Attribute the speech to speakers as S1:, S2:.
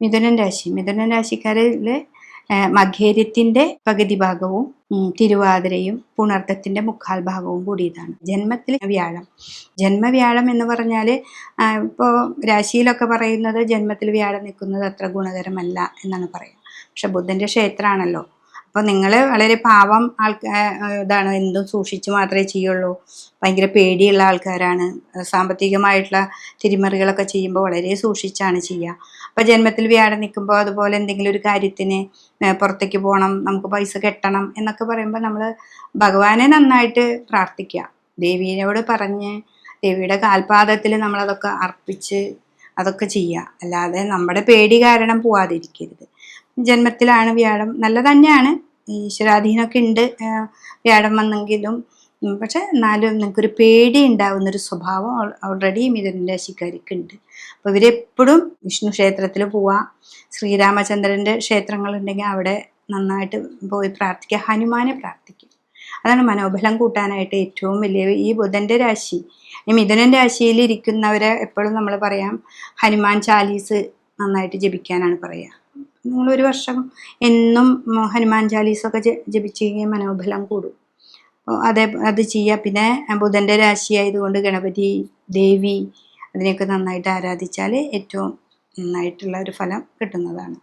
S1: മിഥുനൻ രാശി. മിഥുനൻ രാശിക്കാരിൽ മഘേര്യത്തിന്റെ പകുതി ഭാഗവും തിരുവാതിരയും പുണർത്തത്തിന്റെ മുക്കാൽ ഭാഗവും കൂടിയതാണ്. ജന്മത്തിൽ വ്യാഴം. ജന്മവ്യാഴം എന്ന് പറഞ്ഞാൽ ഇപ്പോൾ രാശിയിലൊക്കെ പറയുന്നത് ജന്മത്തിൽ വ്യാഴം നിൽക്കുന്നത് അത്ര ഗുണകരമല്ല എന്നാണ് പറയുക. പക്ഷെ ബുദ്ധന്റെ ക്ഷേത്രമാണല്ലോ. അപ്പോൾ നിങ്ങൾ വളരെ പാവം ആൾക്കാ ഇതാണ് എന്തും സൂക്ഷിച്ച് മാത്രമേ ചെയ്യുള്ളൂ. ഭയങ്കര പേടിയുള്ള ആൾക്കാരാണ്. സാമ്പത്തികമായിട്ടുള്ള തിരിമറികളൊക്കെ ചെയ്യുമ്പോൾ വളരെ സൂക്ഷിച്ചാണ് ചെയ്യുക അപ്പോൾ ജന്മത്തിൽ വ്യാഴം നിൽക്കുമ്പോൾ അതുപോലെ എന്തെങ്കിലും ഒരു കാര്യത്തിന് പുറത്തേക്ക് പോകണം നമുക്ക് പൈസ കെട്ടണം എന്നൊക്കെ പറയുമ്പോൾ നമ്മൾ ഭഗവാനെ നന്നായിട്ട് പ്രാർത്ഥിക്കുക ദേവിയോട് പറഞ്ഞ് ദേവിയുടെ കാൽപാദത്തിൽ നമ്മളതൊക്കെ അർപ്പിച്ച് അതൊക്കെ ചെയ്യുക അല്ലാതെ നമ്മുടെ പേടി കാരണം പോവാതിരിക്കരുത്. ജന്മത്തിലാണ് വ്യാഴം. നല്ല തന്നെയാണ്. ഈശ്വരാധീനമൊക്കെ ഉണ്ട്. വ്യാഴം വന്നെങ്കിലും. പക്ഷെ എന്നാലും നിങ്ങൾക്കൊരു പേടി ഉണ്ടാവുന്നൊരു സ്വഭാവം ഓൾറെഡി മിഥുന രാശിക്കാർക്ക് ഉണ്ട് അപ്പോൾ ഇവരെപ്പോഴും വിഷ്ണു ക്ഷേത്രത്തിൽ പോവാ. ശ്രീരാമചന്ദ്രന്റെ ക്ഷേത്രങ്ങളുണ്ടെങ്കിൽ അവിടെ നന്നായിട്ട് പോയി പ്രാർത്ഥിക്കുക. ഹനുമാനെ പ്രാർത്ഥിക്കും. അതാണ് മനോബലം കൂട്ടാനായിട്ട് ഏറ്റവും വലിയ ഈ ബുധന്റെ രാശി. ഈ മിഥുനൻ രാശിയിൽ ഇരിക്കുന്നവരെ എപ്പോഴും നമ്മൾ പറയാം ഹനുമാൻ ചാലീസ് നന്നായിട്ട് ജപിക്കാനാണ് പറയുക നിങ്ങൾ ഒരു വർഷം എന്നും ഹനുമാൻ ചാലീസൊക്കെ ജപിച്ച് മനോബലം കൂടും. അതേ അത് ചെയ്യുക പിന്നെ ബുധന്റെ രാശി ആയതുകൊണ്ട് ഗണപതി ദേവി അതിനെയൊക്കെ നന്നായിട്ട് ആരാധിച്ചാൽ ഏറ്റവും നന്നായിട്ടുള്ള ഒരു ഫലം കിട്ടുന്നതാണ്.